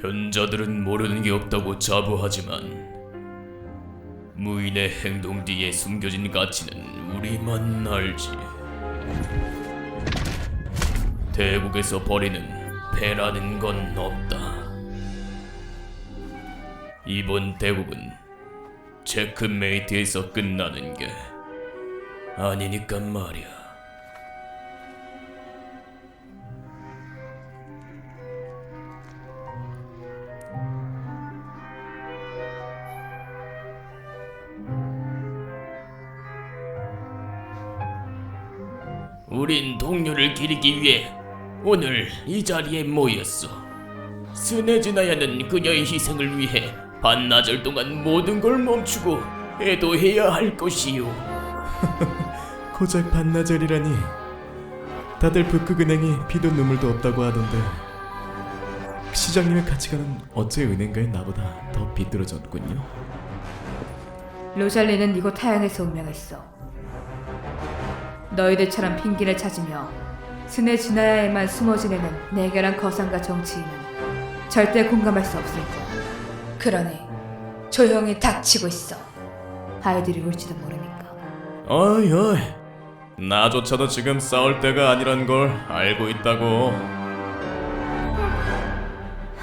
현자들은 모르는 게 없다고 자부하지만 무인의 행동 뒤에 숨겨진 가치는 우리만 알지. 대국에서 버리는 패라는 건 없다. 이번 대국은 체크메이트에서 끝나는 게 아니니까 말이야. 우린 동료를 기리기 위해 오늘 이 자리에 모였어. 스네즈나야는 그녀의 희생을 위해 반나절 동안 모든 걸 멈추고 애도해야 할 것이요. 고작 반나절이라니 다들 북극은행이 피도 눈물도 없다고 하던데 시장님의 가치관은 어째 은행가의 나보다 더 비뚤어졌군요 로잘리는 이곳 타양에서 운명했어. 너희들처럼 핑계를 찾으며 스네 지나야에만 숨어 지내는 내게란 거상과 정치인은 절대 공감할 수 없을 거야. 그러니 조용히 닥치고 있어. 아이들이 울지도 모르니까. 어이 어이 나조차도 지금 싸울 때가 아니란 걸 알고 있다고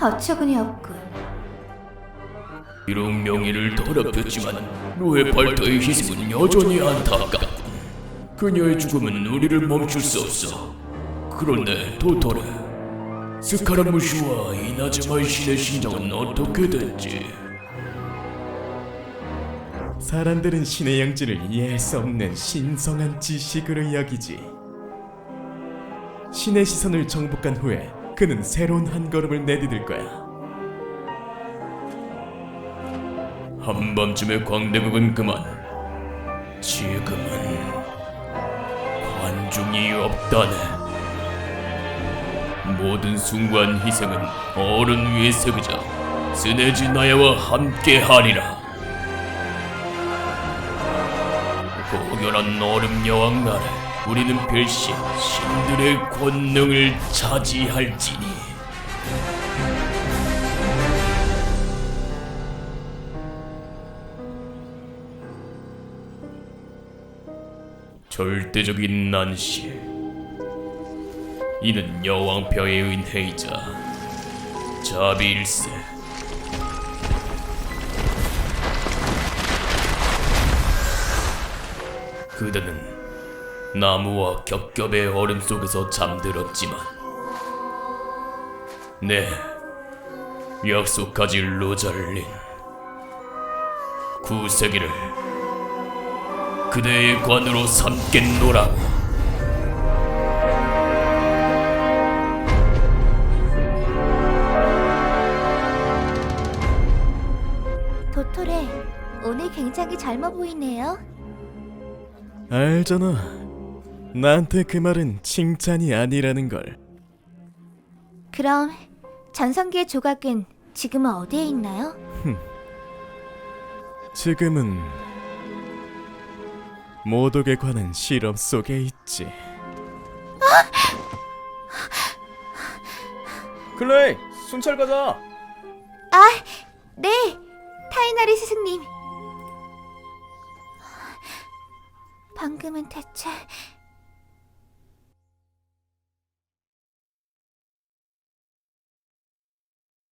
어처구니 없군. 비록 명예를 더럽혔지만 로에팔터의 희생은 여전히 안타깝군. 그녀의 죽음은 우리를 멈출 수 없어. 그런데 도토레, 스카라무시와 이나즈마의 신의 심정은 어떻게 됐지? 사람들은 신의 영지를 이해할 수 없는 신성한 지식으로 여기지 신의 시선을 정복한 후에 그는 새로운 한 걸음을 내디딜 거야 한밤중의 광대국은 그만. 지금 은 관중이 없다네. 모든 숭고한 희생은 어른 위에 새기자 스네지 나야와 함께하리라. 고결한 얼음 여왕 나라 우리는 필시 신들의 권능을 차지할지니. 절대적인 난시 이는 여왕표의 은혜이자 자비일세. 그대는 나무와 겹겹의 얼음 속에서 잠들었지만 네 약속하지 로잘린 구세기를 그대의 관으로 삼겠노라고 도토레, 오늘 굉장히 젊어 보이네요. 알잖아 나한테 그 말은 칭찬이 아니라는 걸 그럼 전성기의 조각은 지금은 어디에 있나요? 지금은 모독에 관한 실험 속에 있지. 클레이, 순찰 가자. 아, 네, 타이나리 스승님. 방금은 대체